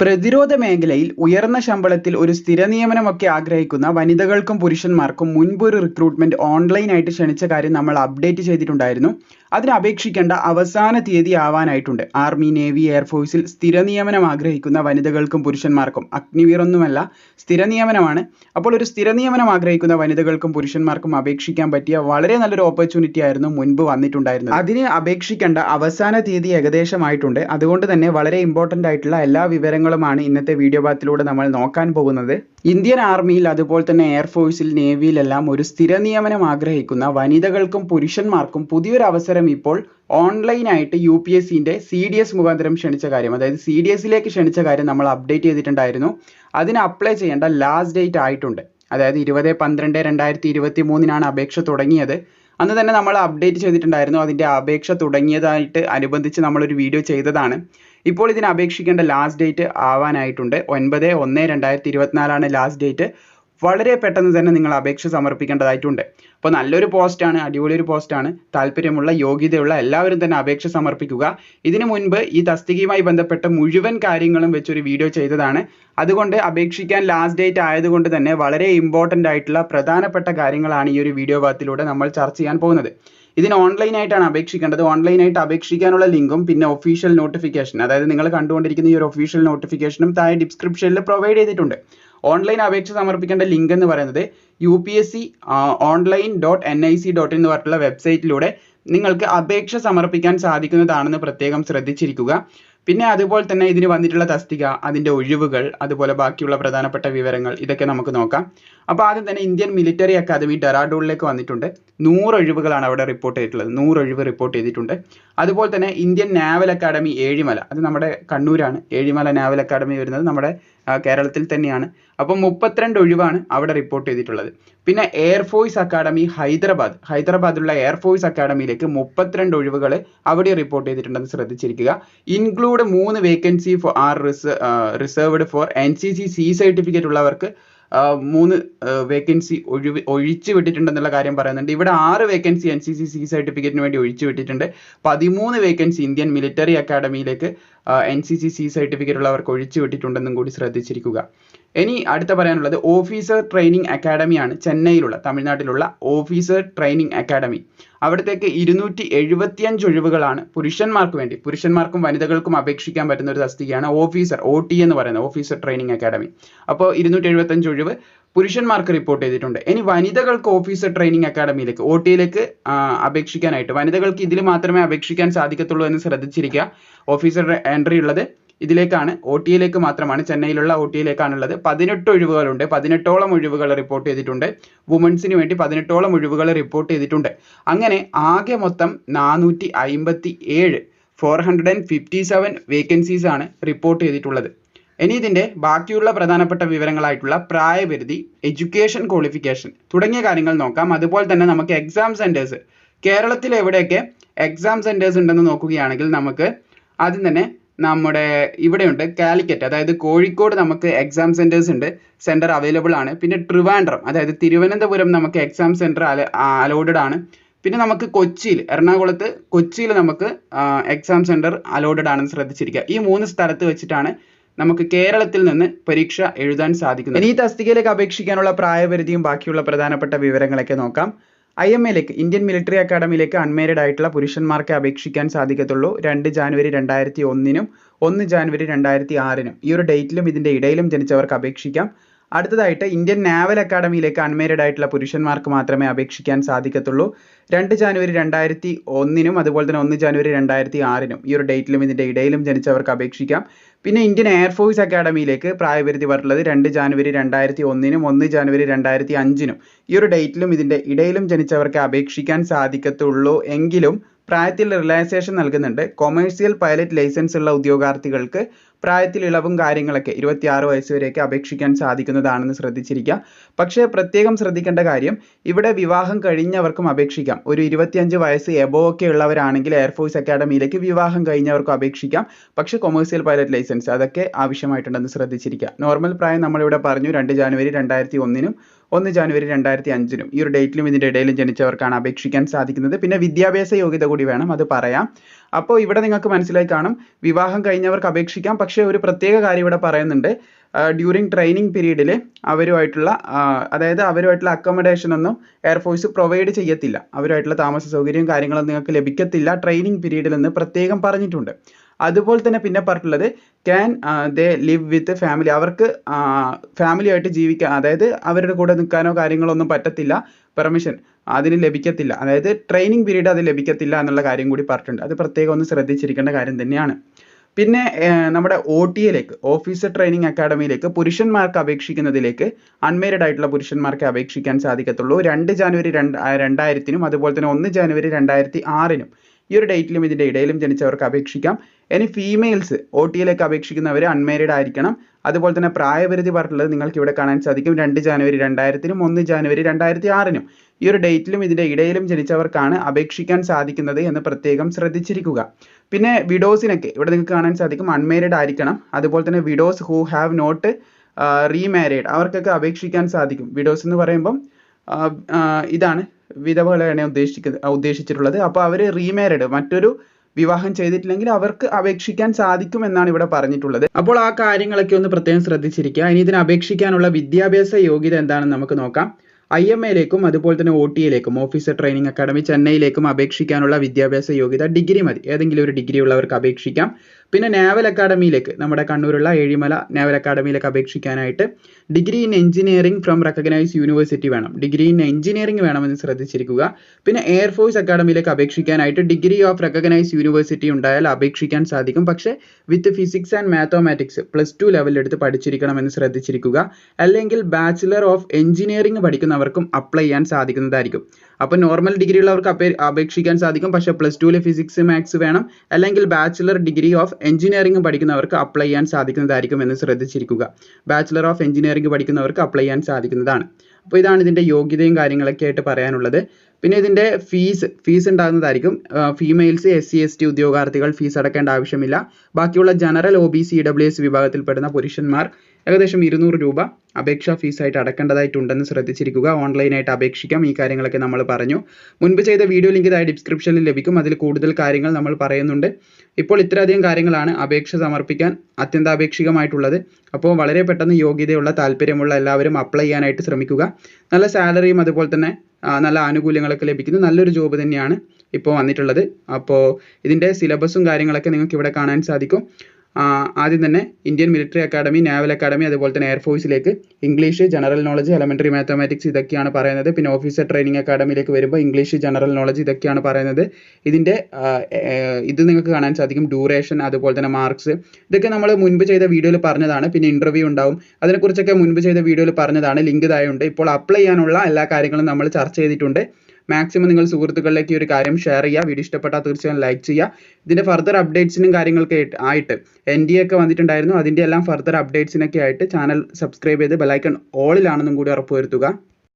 പ്രതിരോധ മേഖലയിൽ ഉയർന്ന ശമ്പളത്തിൽ ഒരു സ്ഥിര നിയമനമൊക്കെ ആഗ്രഹിക്കുന്ന വനിതകൾക്കും പുരുഷന്മാർക്കും മുൻപൊരു റിക്രൂട്ട്മെന്റ് ഓൺലൈനായിട്ട് ക്ഷണിച്ച കാര്യം നമ്മൾ അപ്ഡേറ്റ് ചെയ്തിട്ടുണ്ടായിരുന്നു. അതിന് അപേക്ഷിക്കേണ്ട അവസാന തീയതി ആവാനായിട്ടുണ്ട്. ആർമി നേവി എയർഫോഴ്സിൽ സ്ഥിര നിയമനം ആഗ്രഹിക്കുന്ന വനിതകൾക്കും പുരുഷന്മാർക്കും അഗ്നിവീർ ഒന്നുമല്ല സ്ഥിര നിയമനമാണ്. അപ്പോൾ ഒരു സ്ഥിര നിയമനം ആഗ്രഹിക്കുന്ന വനിതകൾക്കും പുരുഷന്മാർക്കും അപേക്ഷിക്കാൻ പറ്റിയ വളരെ നല്ലൊരു ഓപ്പർച്യൂണിറ്റി ആയിരുന്നു മുൻപ് വന്നിട്ടുണ്ടായിരുന്നത്. അതിന് അപേക്ഷിക്കേണ്ട അവസാന തീയതി ഏകദേശമായിട്ടുണ്ട്. അതുകൊണ്ട് തന്നെ വളരെ ഇമ്പോർട്ടന്റ് ആയിട്ടുള്ള എല്ലാ വിവരങ്ങളുമാണ് ഇന്നത്തെ വീഡിയോ ഭാഗത്തിലൂടെ നമ്മൾ നോക്കാൻ പോകുന്നത്. ഇന്ത്യൻ ആർമിയിൽ അതുപോലെ തന്നെ എയർഫോഴ്സിൽ നേവിയിലെല്ലാം ഒരു സ്ഥിര നിയമനം ആഗ്രഹിക്കുന്ന വനിതകൾക്കും പുരുഷന്മാർക്കും പുതിയൊരു അവസരം ഇപ്പോൾ ഓൺലൈനായിട്ട് യു പി എസ് സിന്റെ സി ഡി എസ് മുഖാന്തരം ക്ഷണിച്ച കാര്യം. അതായത് സി ഡി എസിലേക്ക് ക്ഷണിച്ച കാര്യം നമ്മൾ അപ്ഡേറ്റ് ചെയ്തിട്ടുണ്ടായിരുന്നു. അതിന് അപ്ലൈ ചെയ്യേണ്ട ലാസ്റ്റ് ഡേറ്റ് ആയിട്ടുണ്ട്. അതായത് ഇരുപത് പന്ത്രണ്ട് രണ്ടായിരത്തി ഇരുപത്തി മൂന്നിനാണ് അപേക്ഷ തുടങ്ങിയത്. അന്ന് തന്നെ നമ്മൾ അപ്ഡേറ്റ് ചെയ്തിട്ടുണ്ടായിരുന്നു. അതിന്റെ അപേക്ഷ തുടങ്ങിയതായിട്ട് അനുബന്ധിച്ച് നമ്മളൊരു വീഡിയോ ചെയ്തതാണ്. ഇപ്പോൾ ഇതിന് അപേക്ഷിക്കേണ്ട ലാസ്റ്റ് ഡേറ്റ് ആവാനായിട്ടുണ്ട്. ഒൻപത് ഒന്ന് രണ്ടായിരത്തി ഇരുപത്തിനാലാണ് ലാസ്റ്റ് ഡേറ്റ് വളരെ പെട്ടെന്ന് തന്നെ നിങ്ങൾ അപേക്ഷ സമർപ്പിക്കേണ്ടതായിട്ടുണ്ട്. അപ്പോൾ നല്ലൊരു പോസ്റ്റാണ് അടിപൊളി ഒരു പോസ്റ്റാണ് താല്പര്യമുള്ള യോഗ്യതയുള്ള എല്ലാവരും തന്നെ അപേക്ഷ സമർപ്പിക്കുക. ഇതിനു മുൻപ് ഈ തസ്തികയുമായി ബന്ധപ്പെട്ട മുഴുവൻ കാര്യങ്ങളും വെച്ചൊരു വീഡിയോ ചെയ്തതാണ്. അതുകൊണ്ട് അപേക്ഷിക്കാൻ ലാസ്റ്റ് ഡേറ്റ് ആയതുകൊണ്ട് തന്നെ വളരെ ഇമ്പോർട്ടന്റ് ആയിട്ടുള്ള പ്രധാനപ്പെട്ട കാര്യങ്ങളാണ് ഈ ഒരു വീഡിയോ ഭാഗത്തിലൂടെ നമ്മൾ ചർച്ച ചെയ്യാൻ പോകുന്നത്. ഇതിന് ഓൺലൈനായിട്ടാണ് അപേക്ഷിക്കേണ്ടത്. ഓൺലൈനായിട്ട് അപേക്ഷിക്കാനുള്ള ലിങ്കും പിന്നെ ഒഫീഷ്യൽ നോട്ടിഫിക്കേഷൻ അതായത് നിങ്ങൾ കണ്ടുകൊണ്ടിരിക്കുന്ന ഈ ഒരു ഒഫീഷ്യൽ നോട്ടിഫിക്കേഷനും താഴെ ഡിസ്ക്രിപ്ഷനിൽ പ്രൊവൈഡ് ചെയ്തിട്ടുണ്ട്. ഓൺലൈൻ അപേക്ഷ സമർപ്പിക്കേണ്ട ലിങ്ക് എന്ന് പറയുന്നത് U P S C online dot N I C dot എന്ന് പറഞ്ഞിട്ടുള്ള വെബ്സൈറ്റിലൂടെ നിങ്ങൾക്ക് അപേക്ഷ സമർപ്പിക്കാൻ സാധിക്കുന്നതാണെന്ന് പ്രത്യേകം ശ്രദ്ധിച്ചിരിക്കുക. പിന്നെ അതുപോലെ തന്നെ ഇതിന് വന്നിട്ടുള്ള തസ്തിക അതിന്റെ ഒഴിവുകൾ അതുപോലെ ബാക്കിയുള്ള പ്രധാനപ്പെട്ട വിവരങ്ങൾ ഇതൊക്കെ നമുക്ക് നോക്കാം. അപ്പോൾ ആദ്യം തന്നെ ഇന്ത്യൻ മിലിറ്ററി അക്കാദമി ഡെറാഡൂണിലേക്ക് വന്നിട്ടുണ്ട്. നൂറ് ഒഴിവുകളാണ് അവിടെ റിപ്പോർട്ട് ചെയ്തിട്ടുള്ളത്. നൂറ് ഒഴിവ് റിപ്പോർട്ട് ചെയ്തിട്ടുണ്ട്. അതുപോലെ തന്നെ ഇന്ത്യൻ നാവൽ അക്കാദമി ഏഴിമല അത് നമ്മുടെ കണ്ണൂരാണ്. ഏഴിമല നാവൽ അക്കാദമി വരുന്നത് നമ്മുടെ കേരളത്തിൽ തന്നെയാണ്. അപ്പോൾ മുപ്പത്തിരണ്ട് ഒഴിവാണ് അവിടെ റിപ്പോർട്ട് ചെയ്തിട്ടുള്ളത്. പിന്നെ എയർഫോഴ്സ് അക്കാദമി ഹൈദരാബാദ്. ഹൈദരാബാദിലുള്ള എയർഫോഴ്സ് അക്കാദമിയിലേക്ക് മുപ്പത്തിരണ്ട് ഒഴിവുകൾ അവിടെ റിപ്പോർട്ട് ചെയ്തിട്ടുണ്ടെന്ന് ശ്രദ്ധിച്ചിരിക്കുക. ഇൻക്ലൂഡ് മൂന്ന് vacancy for are reserved for N C C C certificate ഉള്ളവർക്ക് മൂന്ന് വേക്കൻസി ഒഴിവ് ഒഴിച്ചു വിട്ടിട്ടുണ്ടെന്നുള്ള കാര്യം പറയുന്നുണ്ട്. ഇവിടെ ആറ് vacancy N C C C സർട്ടിഫിക്കറ്റിന് വേണ്ടി ഒഴിച്ചു വിട്ടിട്ടുണ്ട്. പതിമൂന്ന് vacancy Indian military അക്കാദമിയിലേക്ക് N C C C certificate ഉള്ളവർക്ക് ഒഴിച്ചു വിട്ടിട്ടുണ്ടെന്നും കൂടി ശ്രദ്ധിച്ചിരിക്കുക. ഇനി അടുത്ത പറയാനുള്ളത് ഓഫീസർ ട്രെയിനിങ് അക്കാഡമിയാണ് ചെന്നൈയിലുള്ള തമിഴ്നാട്ടിലുള്ള ഓഫീസർ ട്രെയിനിങ് അക്കാഡമി. അവിടത്തേക്ക് ഇരുന്നൂറ്റി എഴുപത്തിയഞ്ച് ഒഴിവുകളാണ് പുരുഷന്മാർക്ക് വേണ്ടി. പുരുഷന്മാർക്കും വനിതകൾക്കും അപേക്ഷിക്കാൻ പറ്റുന്ന ഒരു തസ്തികയാണ് ഓഫീസർ ഒ ടി എന്ന് പറയുന്നത് ഓഫീസർ ട്രെയിനിങ് അക്കാഡമി. അപ്പോൾ ഇരുന്നൂറ്റി എഴുപത്തഞ്ച് ഒഴിവ് പുരുഷന്മാർക്ക് റിപ്പോർട്ട് ചെയ്തിട്ടുണ്ട്. ഇനി വനിതകൾക്ക് ഓഫീസർ ട്രെയിനിങ് അക്കാഡമിയിലേക്ക് ഒ ടിയിലേക്ക് അപേക്ഷിക്കാനായിട്ട്. വനിതകൾക്ക് ഇതിൽ മാത്രമേ അപേക്ഷിക്കാൻ സാധിക്കത്തുള്ളൂ എന്ന് ശ്രദ്ധിച്ചിരിക്കുക. ഓഫീസർ എൻട്രി ഉള്ളത് ഇതിലേക്കാണ് ഒ ടിയിലേക്ക് മാത്രമാണ് ചെന്നൈയിലുള്ള ഒ ടിയിലേക്കാണുള്ളത് പതിനെട്ട് ഒഴിവുകളുണ്ട് പതിനെട്ടോളം ഒഴിവുകൾ റിപ്പോർട്ട് ചെയ്തിട്ടുണ്ട്. വുമൻസിന് വേണ്ടി പതിനെട്ടോളം ഒഴിവുകൾ റിപ്പോർട്ട് ചെയ്തിട്ടുണ്ട്. അങ്ങനെ ആകെ മൊത്തം നാനൂറ്റി അയിമ്പത്തി ഏഴ് four hundred and fifty seven vacancies ആണ് റിപ്പോർട്ട് ചെയ്തിട്ടുള്ളത്. ഇനി ഇതിന്റെ ബാക്കിയുള്ള പ്രധാനപ്പെട്ട വിവരങ്ങളായിട്ടുള്ള പ്രായപരിധി എഡ്യൂക്കേഷൻ ക്വാളിഫിക്കേഷൻ തുടങ്ങിയ കാര്യങ്ങൾ നോക്കാം. അതുപോലെ തന്നെ നമുക്ക് എക്സാം സെന്റേഴ്സ് കേരളത്തിൽ എവിടെയൊക്കെ എക്സാം സെന്റേഴ്സ് ഉണ്ടെന്ന് നോക്കുകയാണെങ്കിൽ നമുക്ക് ആദ്യം തന്നെ നമ്മുടെ ഇവിടെയുണ്ട് കാലിക്കറ്റ്. അതായത് കോഴിക്കോട് നമുക്ക് എക്സാം സെന്റേഴ്സ് ഉണ്ട്. സെന്റർ അവൈലബിൾ ആണ്. പിന്നെ ട്രിവാൻഡ്രം അതായത് തിരുവനന്തപുരം നമുക്ക് എക്സാം സെന്റർ അലോഡഡ് ആണ്. പിന്നെ നമുക്ക് കൊച്ചിയിൽ എറണാകുളത്ത് കൊച്ചിയിൽ നമുക്ക് എക്സാം സെന്റർ അലോഡഡ് ആണെന്ന് ശ്രദ്ധിച്ചിരിക്കുക. ഈ മൂന്ന് സ്ഥലത്ത് വെച്ചിട്ടാണ് നമുക്ക് കേരളത്തിൽ നിന്ന് പരീക്ഷ എഴുതാൻ സാധിക്കുന്നത്. ഈ തസ്തികയിലേക്ക് അപേക്ഷിക്കാനുള്ള പ്രായപരിധിയും ബാക്കിയുള്ള പ്രധാനപ്പെട്ട വിവരങ്ങളൊക്കെ നോക്കാം. ഐ എം എയിലേക്ക് ഇന്ത്യൻ മിലിറ്ററി അക്കാഡമിയിലേക്ക് അൺമാരിഡ് ആയിട്ടുള്ള പുരുഷന്മാർക്ക് അപേക്ഷിക്കാൻ സാധിക്കത്തുള്ളൂ. രണ്ട് ജാനുവരി രണ്ടായിരത്തി ഒന്നിനും ഒന്ന് ജാനുവരി രണ്ടായിരത്തി ആറിനും. ഈ ഒരു ഡേറ്റിലും ഇതിന്റെ ഇടയിലും ജനിച്ചവർക്ക് അപേക്ഷിക്കാം. അടുത്തതായിട്ട് ഇന്ത്യൻ നാവൽ അക്കാദമിയിലേക്ക് അൺമേരിഡ് ആയിട്ടുള്ള പുരുഷന്മാർക്ക് മാത്രമേ അപേക്ഷിക്കാൻ സാധിക്കത്തുള്ളൂ. രണ്ട് ജാനുവരി രണ്ടായിരത്തി ഒന്നിനും അതുപോലെ തന്നെ ഒന്ന് ജാനുവരി രണ്ടായിരത്തി ആറിനും ഈ ഒരു ഡേറ്റിലും ഇതിന്റെ ഇടയിലും ജനിച്ചവർക്ക് അപേക്ഷിക്കാം. പിന്നെ ഇന്ത്യൻ എയർഫോഴ്സ് അക്കാഡമിയിലേക്ക് പ്രായപരിധി പറഞ്ഞിട്ടുള്ളത് രണ്ട് ജാനുവരി രണ്ടായിരത്തി ഒന്നിനും ഒന്ന് ജാനുവരി രണ്ടായിരത്തി അഞ്ചിനും. ഈ ഒരു ഡേറ്റിലും ഇതിന്റെ ഇടയിലും ജനിച്ചവർക്ക് അപേക്ഷിക്കാൻ സാധിക്കത്തുള്ളൂ. എങ്കിലും പ്രായത്തിൽ റിലാക്സേഷൻ നൽകുന്നുണ്ട്. കൊമേഴ്സ്യൽ പൈലറ്റ് ലൈസൻസ് ഉള്ള ഉദ്യോഗാർത്ഥികൾക്ക് പ്രായത്തിൽ ഇളവും കാര്യങ്ങളൊക്കെ ഇരുപത്തിയാറ് വയസ്സ് വരെയൊക്കെ അപേക്ഷിക്കാൻ സാധിക്കുന്നതാണെന്ന് ശ്രദ്ധിച്ചിരിക്കുക പക്ഷേ പ്രത്യേകം ശ്രദ്ധിക്കേണ്ട കാര്യം ഇവിടെ വിവാഹം കഴിഞ്ഞവർക്കും അപേക്ഷിക്കാം. ഒരു ഇരുപത്തിയഞ്ച് വയസ്സ് എബോ ഒക്കെ ഉള്ളവരാണെങ്കിൽ എയർഫോഴ്സ് അക്കാഡമിയിലേക്ക് വിവാഹം കഴിഞ്ഞവർക്കും അപേക്ഷിക്കാം. പക്ഷേ കൊമേഴ്സ്യൽ പൈലറ്റ് ലൈസൻസ് അതൊക്കെ ആവശ്യമായിട്ടുണ്ടെന്ന് ശ്രദ്ധിച്ചിരിക്കുക നോർമൽ പ്രായം നമ്മളിവിടെ പറഞ്ഞു രണ്ട് ജാനുവരി രണ്ടായിരത്തി ഒന്നിനും ഒന്ന് ജാനുവരി രണ്ടായിരത്തി അഞ്ചിനും ഈ ഒരു ഡേറ്റിലും ഇതിന്റെ ഇടയിലും ജനിച്ചവർക്കാണ് അപേക്ഷിക്കാൻ സാധിക്കുന്നത്. പിന്നെ വിദ്യാഭ്യാസ യോഗ്യത കൂടി വേണം അത് പറയാം. അപ്പോൾ ഇവിടെ നിങ്ങൾക്ക് മനസ്സിലായി കാണും. വിവാഹം കഴിഞ്ഞവർക്ക് അപേക്ഷിക്കാം. പക്ഷേ ഒരു പ്രത്യേക കാര്യം ഇവിടെ പറയുന്നുണ്ട്. ഡ്യൂറിങ് ട്രെയിനിങ് പീരീഡിൽ അവരുമായിട്ടുള്ള അതായത് അവരുമായിട്ടുള്ള അക്കോമഡേഷൻ ഒന്നും എയർഫോഴ്സ് പ്രൊവൈഡ് ചെയ്യത്തില്ല. അവരുമായിട്ടുള്ള താമസ സൗകര്യവും കാര്യങ്ങളൊന്നും നിങ്ങൾക്ക് ലഭിക്കത്തില്ല. ട്രെയിനിങ് പീരീഡിൽ എന്ന് പ്രത്യേകം പറഞ്ഞിട്ടുണ്ട്. അതുപോലെ തന്നെ പിന്നെ പറഞ്ഞിട്ടുള്ളത് can they live with family അവർക്ക് ഫാമിലിയായിട്ട് ജീവിക്കാൻ അതായത് അവരുടെ കൂടെ നിൽക്കാനോ കാര്യങ്ങളോ ഒന്നും പറ്റത്തില്ല. പെർമിഷൻ അതിന് ലഭിക്കത്തില്ല. അതായത് ട്രെയിനിങ് പീരീഡ് അത് ലഭിക്കത്തില്ല എന്നുള്ള കാര്യം കൂടി പറഞ്ഞിട്ടുണ്ട്. അത് പ്രത്യേകം ഒന്ന് ശ്രദ്ധിച്ചിരിക്കേണ്ട കാര്യം തന്നെയാണ്. പിന്നെ നമ്മുടെ ഒ ടി എയിലേക്ക് ഓഫീസർ ട്രെയിനിങ് അക്കാഡമിയിലേക്ക് പുരുഷന്മാർക്ക് അപേക്ഷിക്കുന്നതിലേക്ക് അൺമേരിഡ് ആയിട്ടുള്ള പുരുഷന്മാർക്ക് അപേക്ഷിക്കാൻ സാധിക്കത്തുള്ളൂ. രണ്ട് ജാനുവരി രണ്ട് രണ്ടായിരത്തിനും അതുപോലെ തന്നെ ഒന്ന് ജാനുവരി രണ്ടായിരത്തി ആറിനും. ഈ ഒരു ഡേറ്റിലും ഇതിന്റെ ഇടയിലും ജനിച്ചവർക്ക് അപേക്ഷിക്കാം. ഇനി ഫീമെയിൽസ് ഒ ടിയിലേക്ക് അപേക്ഷിക്കുന്നവർ അൺമാരീഡ് ആയിരിക്കണം. അതുപോലെ തന്നെ പ്രായപരിധി പറഞ്ഞിട്ടുള്ളത് നിങ്ങൾക്ക് ഇവിടെ കാണാൻ സാധിക്കും. രണ്ട് ജാനുവരി രണ്ടായിരത്തിനും ഒന്ന് ജാനുവരി രണ്ടായിരത്തി ആറിനും ഈ ഒരു ഡേറ്റിലും ഇതിന്റെ ഇടയിലും ജനിച്ചവർക്കാണ് അപേക്ഷിക്കാൻ സാധിക്കുന്നത് എന്ന് പ്രത്യേകം ശ്രദ്ധിച്ചിരിക്കുക. പിന്നെ വിഡോസിനൊക്കെ ഇവിടെ നിങ്ങൾക്ക് കാണാൻ സാധിക്കും. അൺമാരീഡ് ആയിരിക്കണം. അതുപോലെ തന്നെ widows who have not remarried അവർക്കൊക്കെ അപേക്ഷിക്കാൻ സാധിക്കും. വിഡോസ് എന്ന് പറയുമ്പം ആ, ആ, ഇതാണ് വിധവകളെയാണ് ഉദ്ദേശിക്കുന്നത് ഉദ്ദേശിച്ചിട്ടുള്ളത്. അപ്പോൾ അവർ റീമാരിഡ് മറ്റൊരു വിവാഹം ചെയ്തിട്ടില്ലെങ്കിൽ അവർക്ക് അപേക്ഷിക്കാൻ സാധിക്കും എന്നാണ് ഇവിടെ പറഞ്ഞിട്ടുള്ളത്. അപ്പോൾ ആ കാര്യങ്ങളൊക്കെ ഒന്ന് പ്രത്യേകം ശ്രദ്ധിച്ചിരിക്കുക. ഇനി ഇതിന് അപേക്ഷിക്കാനുള്ള വിദ്യാഭ്യാസ യോഗ്യത എന്താണെന്ന് നമുക്ക് നോക്കാം. ഐ എം എയിലേക്കും അതുപോലെ തന്നെ ഒ ടി എയിലേക്കും ഓഫീസർ ട്രെയിനിങ് അക്കാഡമി ചെന്നൈയിലേക്കും അപേക്ഷിക്കാനുള്ള വിദ്യാഭ്യാസ യോഗ്യത ഡിഗ്രി മതി. ഏതെങ്കിലും ഒരു ഡിഗ്രി ഉള്ളവർക്ക് അപേക്ഷിക്കാം. പിന്നെ നാവൽ അക്കാഡമിയിലേക്ക് നമ്മുടെ കണ്ണൂരുള്ള ഏഴിമല നാവൽ അക്കാഡമിയിലേക്ക് അപേക്ഷിക്കാനായിട്ട് degree in engineering from recognise university വേണം. ഡിഗ്രി ഇൻ എഞ്ചിനീയറിംഗ് വേണമെന്ന് ശ്രദ്ധിച്ചിരിക്കുക. പിന്നെ എയർഫോഴ്സ് അക്കാഡമിയിലേക്ക് അപേക്ഷിക്കാനായിട്ട് ഡിഗ്രി ഓഫ് റെക്കഗ്നൈസ് യൂണിവേഴ്സിറ്റി ഉണ്ടായാൽ അപേക്ഷിക്കാൻ സാധിക്കും. പക്ഷേ with physics and mathematics plus two എടുത്ത് പഠിച്ചിരിക്കണമെന്ന് ശ്രദ്ധിച്ചിരിക്കുക. അല്ലെങ്കിൽ ബാച്ചിലർ ഓഫ് എഞ്ചിനീയറിംഗ് പഠിക്കുന്നവർക്കും അപ്ലൈ ചെയ്യാൻ സാധിക്കുന്നതായിരിക്കും. അപ്പോൾ നോർമൽ ഡിഗ്രി ഉള്ളവർക്ക് അപേ അപേക്ഷിക്കാൻ സാധിക്കും. പക്ഷേ പ്ലസ് ടുവിൽ ഫിസിക്സ് മാത്സ് വേണം. അല്ലെങ്കിൽ ബാച്ചിലർ ഡിഗ്രി ഓഫ് എഞ്ചിനീയറിംഗ് പഠിക്കുന്നവർക്ക് അപ്ലൈ ചെയ്യാൻ സാധിക്കുന്നതായിരിക്കും എന്ന് ശ്രദ്ധിച്ചിരിക്കുക. ബാച്ചിലർ ഓഫ് എഞ്ചിനീയറിംഗ് പഠിക്കുന്നവർക്ക് അപ്ലൈ ചെയ്യാൻ സാധിക്കുന്നതാണ്. അപ്പോൾ ഇതാണ് ഇതിന്റെ യോഗ്യതയും കാര്യങ്ങളൊക്കെ ആയിട്ട് പറയാനുള്ളത്. പിന്നെ ഇതിന്റെ fees fees ഉണ്ടാകുന്നതായിരിക്കും. Females S C S T ഉദ്യോഗാർത്ഥികൾ ഫീസ് അടക്കേണ്ട ആവശ്യമില്ല. ബാക്കിയുള്ള general O B C W S വിഭാഗത്തിൽപ്പെടുന്ന പുരുഷന്മാർ ഏകദേശം ഇരുന്നൂറ് രൂപ അപേക്ഷാ ഫീസായിട്ട് അടക്കേണ്ടതായിട്ടുണ്ടെന്ന് ശ്രദ്ധിച്ചിരിക്കുക. ഓൺലൈനായിട്ട് അപേക്ഷിക്കാം. ഈ കാര്യങ്ങളൊക്കെ നമ്മൾ പറഞ്ഞു. മുൻപ് ചെയ്ത വീഡിയോ ലിങ്ക് ഇതായി ഡിസ്ക്രിപ്ഷനിൽ ലഭിക്കും. അതിൽ കൂടുതൽ കാര്യങ്ങൾ നമ്മൾ പറയുന്നുണ്ട്. ഇപ്പോൾ ഇത്രയധികം കാര്യങ്ങളാണ് അപേക്ഷ സമർപ്പിക്കാൻ അത്യന്താപേക്ഷികമായിട്ടുള്ളത്. അപ്പോൾ വളരെ പെട്ടെന്ന് യോഗ്യതയുള്ള താല്പര്യമുള്ള എല്ലാവരും അപ്ലൈ ചെയ്യാനായിട്ട് ശ്രമിക്കുക. നല്ല സാലറിയും അതുപോലെ തന്നെ നല്ല ആനുകൂല്യങ്ങളൊക്കെ ലഭിക്കുന്നു. നല്ലൊരു ജോബ് തന്നെയാണ് ഇപ്പോൾ വന്നിട്ടുള്ളത്. അപ്പോൾ ഇതിന്റെ സിലബസും കാര്യങ്ങളൊക്കെ നിങ്ങൾക്ക് ഇവിടെ കാണാൻ സാധിക്കും. ആദ്യം തന്നെ Indian military academy naval academy അതുപോലെ തന്നെ എയർഫോഴ്സിലേക്ക് English general knowledge elementary mathematics ഇതൊക്കെയാണ് പറയുന്നത്. പിന്നെ ഓഫീസർ ട്രെയിനിങ് അക്കാഡമിയിലേക്ക് വരുമ്പോൾ ഇംഗ്ലീഷ് ജനറൽ നോളജ് ഇതൊക്കെയാണ് പറയുന്നത്. ഇതിന്റെ ഇത് നിങ്ങൾക്ക് കാണാൻ സാധിക്കും. ഡ്യൂറേഷൻ അതുപോലെ തന്നെ മാർക്സ് ഇതൊക്കെ നമ്മൾ മുൻപ് ചെയ്ത വീഡിയോയിൽ പറഞ്ഞതാണ്. പിന്നെ ഇന്റർവ്യൂ ഉണ്ടാവും. അതിനെക്കുറിച്ചൊക്കെ മുൻപ് ചെയ്ത വീഡിയോയിൽ പറഞ്ഞതാണ്. ലിങ്ക് ഇതായുണ്ട് ഇപ്പോൾ അപ്ലൈ ചെയ്യാനുള്ള എല്ലാ കാര്യങ്ങളും നമ്മൾ ചർച്ച ചെയ്തിട്ടുണ്ട്. മാക്സിമം നിങ്ങൾ സുഹൃത്തുക്കളിലേക്ക് ഈ ഒരു കാര്യം ഷെയർ ചെയ്യുക. വീഡിയോ ഇഷ്ടപ്പെട്ടാൽ തീർച്ചയായും ലൈക്ക് ചെയ്യുക. ഇതിന്റെ ഫർദർ അപ്ഡേറ്റ്സിനും കാര്യങ്ങളൊക്കെ ആയിട്ട്- എൻ ഡി ഒക്കെ വന്നിട്ടുണ്ടായിരുന്നു. അതിന്റെ എല്ലാം ഫർദർ അപ്ഡേറ്റ്സിനൊക്കെ ആയിട്ട് ചാനൽ സബ്സ്ക്രൈബ് ചെയ്ത് ബെലൈക്കൺ ഓളിലാണെന്നും കൂടി ഉറപ്പുവരുത്തുക.